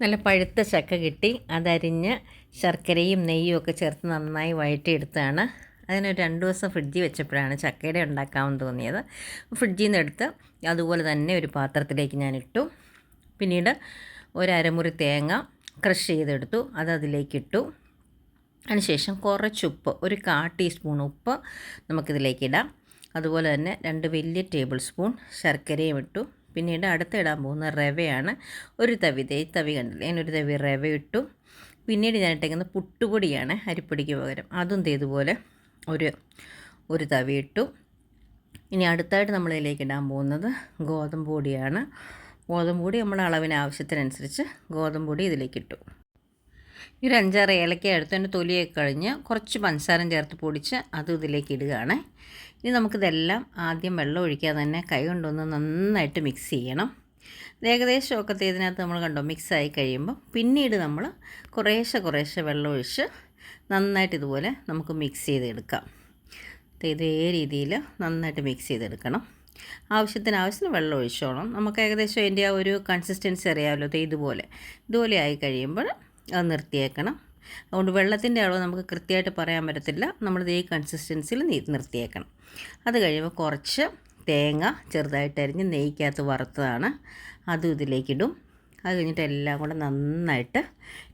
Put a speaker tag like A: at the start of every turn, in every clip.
A: നല്ല പഴുത്ത ചക്ക കിട്ടി. അതരിഞ്ഞ് ശർക്കരയും നെയ്യും ഒക്കെ ചേർത്ത് നന്നായി വഴറ്റിയെടുത്താണ്. അതിനൊരു രണ്ട് ദിവസം ഫ്രിഡ്ജിൽ വെച്ചപ്പോഴാണ് ചക്കയുടെ ഉണ്ടാക്കാമെന്ന് തോന്നിയത്. ഫ്രിഡ്ജിൽ നിന്ന് എടുത്ത് അതുപോലെ തന്നെ ഒരു പാത്രത്തിലേക്ക് ഞാൻ ഇട്ടു. പിന്നീട് ഒരു അരമുറി തേങ്ങ ക്രഷ് ചെയ്തെടുത്തു. അത് അതിലേക്ക് ഇട്ടു. അതിനുശേഷം കുറച്ച് ഉപ്പ് ഒരു കാ ടീസ്പൂൺ ഉപ്പ് നമുക്കിതിലേക്കിടാം അതുപോലെ തന്നെ രണ്ട് വലിയ ടേബിൾ സ്പൂൺ ശർക്കരയും ഇട്ടു. പിന്നീട് അടുത്ത് ഇടാൻ പോകുന്ന റവയാണ് ഒരു തവി. ദേ തവി കണ്ടില്ല? ഞാനൊരു തവി റവ ഇട്ടു. പിന്നീട് ഞാൻ ഇട്ടേക്കുന്നത് പുട്ടുപൊടിയാണ് അരിപ്പൊടിക്ക് പകരം. അതും ഇതുപോലെ ഒരു ഒരു തവി ഇട്ടു. ഇനി അടുത്തായിട്ട് നമ്മൾ ഇതിലേക്ക് ഇടാൻ പോകുന്നത് ഗോതമ്പ് പൊടിയാണ്. ഗോതമ്പ് പൊടി നമ്മുടെ അളവിന് ആവശ്യത്തിനനുസരിച്ച് ഗോതമ്പ് പൊടി ഇതിലേക്ക് ഇട്ടു. ഈ ഒരു അഞ്ചാറ് ഏലക്ക എടുത്ത് അതിന്റെ തൊലിയൊക്കെ കഴിഞ്ഞ് കുറച്ച് പഞ്ചസാരം ചേർത്ത് പൊടിച്ച് അത് ഇതിലേക്ക് ഇടുകയാണ്. ഇനി നമുക്കിതെല്ലാം ആദ്യം വെള്ളം ഒഴിക്കാതെ തന്നെ കൈ കൊണ്ടൊന്ന് നന്നായിട്ട് മിക്സ് ചെയ്യണം. ഏകദേശം ഒക്കെ ഇതിനകത്ത് നമ്മൾ കണ്ടോ മിക്സായി കഴിയുമ്പോൾ പിന്നീട് നമ്മൾ കുറേശ്ശെ കുറേശ്ശെ വെള്ളം ഒഴിച്ച് നന്നായിട്ട് ഇതുപോലെ നമുക്ക് മിക്സ് ചെയ്തെടുക്കാം. ഇതേ രീതിയിൽ നന്നായിട്ട് മിക്സ് ചെയ്തെടുക്കണം. ആവശ്യത്തിന് ആവശ്യത്തിന് വെള്ളം ഒഴിച്ചോണം. നമുക്ക് ഏകദേശം അതിന്റെ ആ ഒരു കൺസിസ്റ്റൻസി അറിയാമല്ലോ ഇതുപോലെ. ഇതുപോലെ ആയി കഴിയുമ്പോൾ അത് നിർത്തിയേക്കണം. അതുകൊണ്ട് വെള്ളത്തിന്റെ അളവ് നമുക്ക് കൃത്യമായിട്ട് പറയാൻ പറ്റത്തില്ല. നമ്മളിത് ഈ കൺസിസ്റ്റൻസിയിൽ നിർത്തിയേക്കണം. അത് കഴിയുമ്പോൾ കുറച്ച് തേങ്ങ ചെറുതായിട്ട് അരിഞ്ഞ് നെയ്ക്കകത്ത് വറുത്തതാണ്. അതും ഇതിലേക്കിടും അത് കഴിഞ്ഞിട്ട് എല്ലാം കൂടെ നന്നായിട്ട്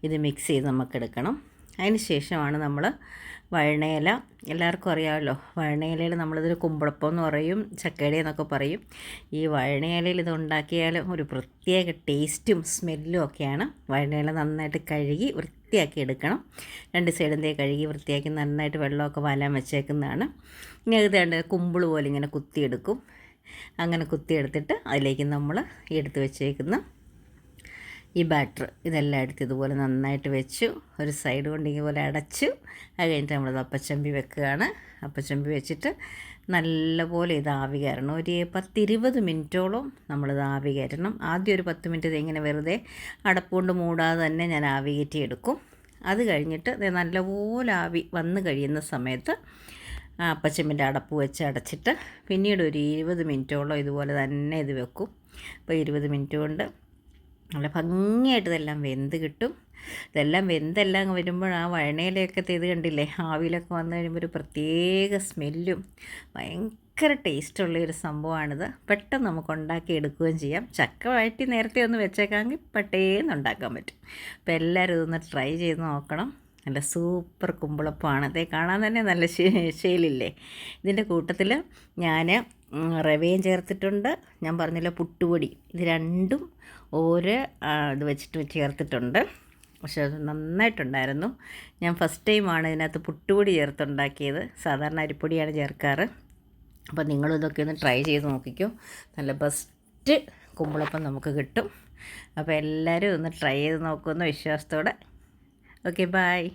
A: ഇത് മിക്സ് ചെയ്ത് നമുക്ക് എടുക്കണം. അതിന് ശേഷമാണ് നമ്മൾ വഴണയില. എല്ലാവർക്കും അറിയാമല്ലോ. വഴണയിലയിൽ നമ്മളിതൊരു കുമ്പളപ്പം എന്ന് പറയും ചക്കേടി എന്നൊക്കെ പറയും. ഈ വഴണയിലയിൽ ഇത് ഉണ്ടാക്കിയാൽ ഒരു പ്രത്യേക ടേസ്റ്റും സ്മെല്ലും ഒക്കെയാണ്. വഴണയില നന്നായിട്ട് കഴുകി വൃത്തിയാക്കി എടുക്കണം. രണ്ട് സൈഡും തേ കഴുകി വൃത്തിയാക്കി നന്നായിട്ട് വെള്ളമൊക്കെ വലാൻ വെച്ചേക്കുന്നതാണ്. ഇനി അത് വേണ്ട കുമ്പിൾ പോലെ ഇങ്ങനെ കുത്തിയെടുക്കും. അങ്ങനെ കുത്തിയെടുത്തിട്ട് അതിലേക്ക് നമ്മൾ എടുത്ത് വെച്ചേക്കുന്ന ഈ ബാറ്റർ ഇതെല്ലാം എടുത്ത് ഇതുപോലെ നന്നായിട്ട് വെച്ചു. ഒരു സൈഡ് കൊണ്ട് ഇതുപോലെ അടച്ചു. അത് കഴിഞ്ഞിട്ട് നമ്മൾ അപ്പച്ചമ്പി വെക്കുകയാണ്. അപ്പച്ചമ്പി വെച്ചിട്ട് നല്ലപോലെ ഇത് ആവി കയറണം. ഒരു പത്തിരുപത് മിനിറ്റോളം നമ്മളിത് ആവി കയറ്റണം. ആദ്യം ഒരു പത്ത് മിനിറ്റ് ഇങ്ങനെ വെറുതെ അടപ്പുകൊണ്ട് മൂടാതെ തന്നെ ഞാൻ ആവി കയറ്റി എടുക്കും അത് കഴിഞ്ഞിട്ട് നല്ലപോലെ ആവി വന്ന് കഴിയുന്ന സമയത്ത് അപ്പച്ചമ്പിന്റെ അടപ്പ് വെച്ച് അടച്ചിട്ട് പിന്നീട് ഒരു ഇരുപത് മിനിറ്റോളം ഇതുപോലെ തന്നെ ഇത് വെക്കും. അപ്പോൾ ഇരുപത് മിനിറ്റ് കൊണ്ട് നല്ല ഭംഗിയായിട്ട് ഇതെല്ലാം വെന്ത് കിട്ടും. ഇതെല്ലാം വെന്തെല്ലാം വരുമ്പോൾ ആ വഴണയിലൊക്കെ ഇത് കണ്ടില്ലേ ആവിയിലൊക്കെ വന്നു കഴിയുമ്പോൾ ഒരു പ്രത്യേക സ്മെല്ലും ഭയങ്കര ടേസ്റ്റുള്ള ഒരു സംഭവമാണിത്. പെട്ടെന്ന് നമുക്ക് ഉണ്ടാക്കി എടുക്കുകയും ചെയ്യാം. ചക്ക വഴറ്റി നേരത്തെ ഒന്ന് വെച്ചേക്കാമെങ്കിൽ പെട്ടേന്ന് ഉണ്ടാക്കാൻ പറ്റും. അപ്പോൾ എല്ലാവരും ഇതൊന്ന് ട്രൈ ചെയ്ത് നോക്കണം. നല്ല സൂപ്പർ കുമ്പളപ്പാണ് അതേ കാണാൻ തന്നെ നല്ല ശീലില്ലേ? ഇതിന്റെ കൂട്ടത്തിൽ ഞാൻ റവയും ചേർത്തിട്ടുണ്ട്. ഞാൻ പറഞ്ഞില്ല പുട്ടുപൊടി. ഇത് രണ്ടും ഓരോ ഇത് വെച്ചിട്ട് ചേർത്തിട്ടുണ്ട്. പക്ഷേ അത് നന്നായിട്ടുണ്ടായിരുന്നു. ഞാൻ ഫസ്റ്റ് ടൈമാണ് ഇതിനകത്ത് പുട്ടുപൊടി ചേർത്തുണ്ടാക്കിയത്. സാധാരണ അരിപ്പൊടിയാണ് ചേർക്കാറ്. അപ്പോൾ നിങ്ങളും ഇതൊക്കെ ഒന്ന് ട്രൈ ചെയ്ത് നോക്കിക്കോ. നല്ല ബെസ്റ്റ് കുമ്പളപ്പം നമുക്ക് കിട്ടും. അപ്പോൾ എല്ലാവരും ഒന്ന് ട്രൈ ചെയ്ത് നോക്കുമെന്ന് വിശ്വാസത്തോടെ Okay, bye.